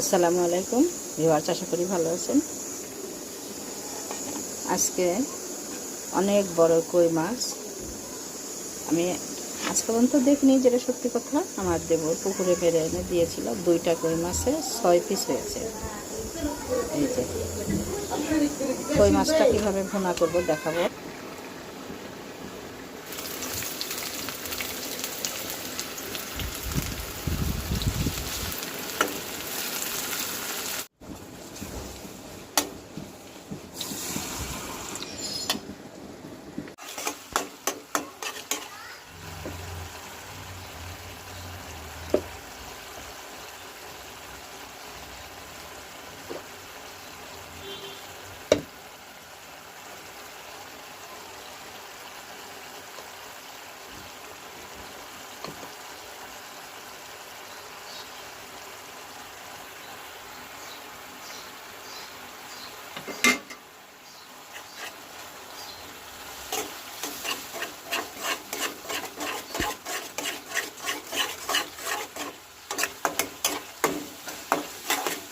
আসসালামু আলাইকুম। ভিওয়ার্স আশা করি ভালো আছেন। আজকে অনেক বড় কই মাছ। আমি আজ পর্যন্ত দেখিনি যেটা সত্যি কথা। আমার দেব পুকুরে বেড়ে এনে দিয়েছিল দুইটা কই মাছে, ছয় পিস হয়েছে। এই যে, কই মাছটা কীভাবে ভুনা করব দেখাবো।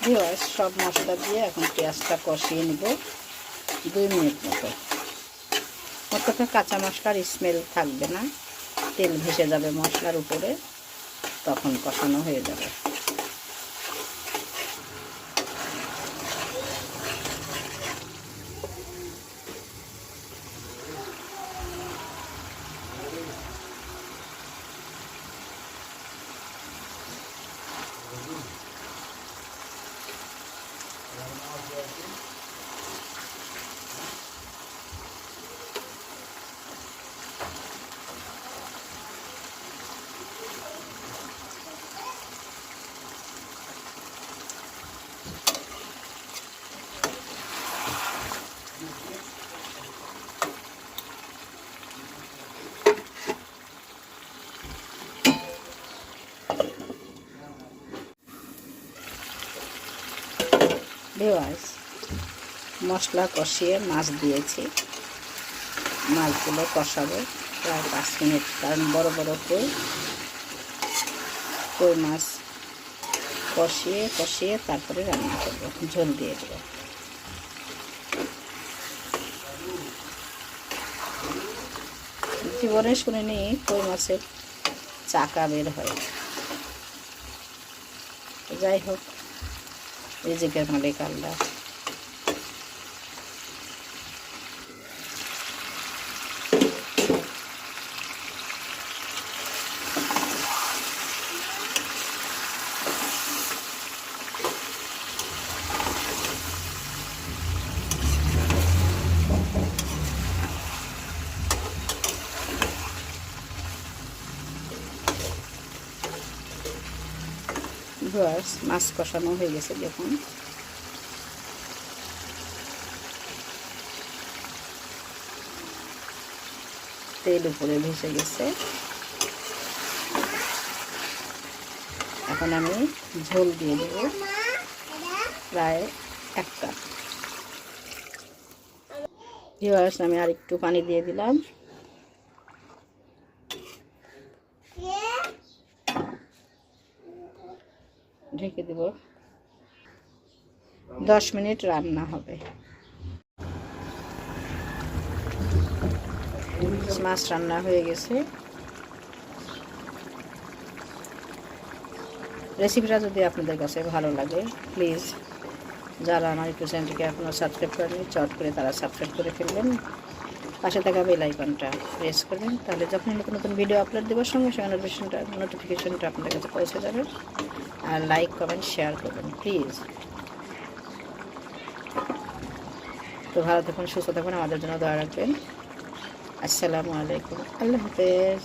ভিওয়ার্স, সব মশলা দিয়ে এখন পেঁয়াজটা কষিয়ে নিব দুই মিনিট মতো। কথা কাঁচা মশলার স্মেল থাকবে না। তেল ভেসে যাবে মশলার উপরে, তখন কষানো হয়ে যাবে। ভিওয়ার্স মশলা কষিয়ে মাছ দিয়েছি। মাছগুলো কষাবো প্রায় পাঁচ মিনিট, কারণ বড় বড় কই কই মাছ কষিয়ে কষিয়ে তারপরে রান্না করব, ঝোল দিয়ে দেবো। জীবনে শুনিনি কই মাছের চাকা বের হয়। যাই হোক রিজিকের মালিক আল্লাহ ভিউয়ার্স মাছ কষানো হয়ে গেছে দেখুন তেল উপরে ভেসে গেছে। এখন আমি ঝোল দিয়ে দেব প্রায় এক কাপ ভিউয়ার্স আমি আর একটু পানি দিয়ে দিলাম। ঢেকে দেব। দশ মিনিট রান্না হবে। মাছ রান্না হয়ে গেছে। রেসিপিটা যদি আপনাদের কাছে ভালো লাগে প্লিজ যারা আমার ইউটিউব চ্যানেলটিকে এখনও সাবস্ক্রাইব করেনি চট করে তারা সাবস্ক্রাইব করে ফেলবেন। পাশে থাকা বেল আইকনটা প্রেস করবেন, তাহলে যখন নতুন নতুন ভিডিও আপলোড দেওয়ার সঙ্গে সঙ্গে নোটিফিকেশনটা আপনাদের কাছে পৌঁছে যাবে। আর লাইক কমেন্ট শেয়ার করবেন প্লিজ তো ভালো থাকুন, সুস্থ থাকুন, আমাদের জন্য দয়া রাখবেন। আসসালামু আলাইকুম। আল্লাহ হাফেজ।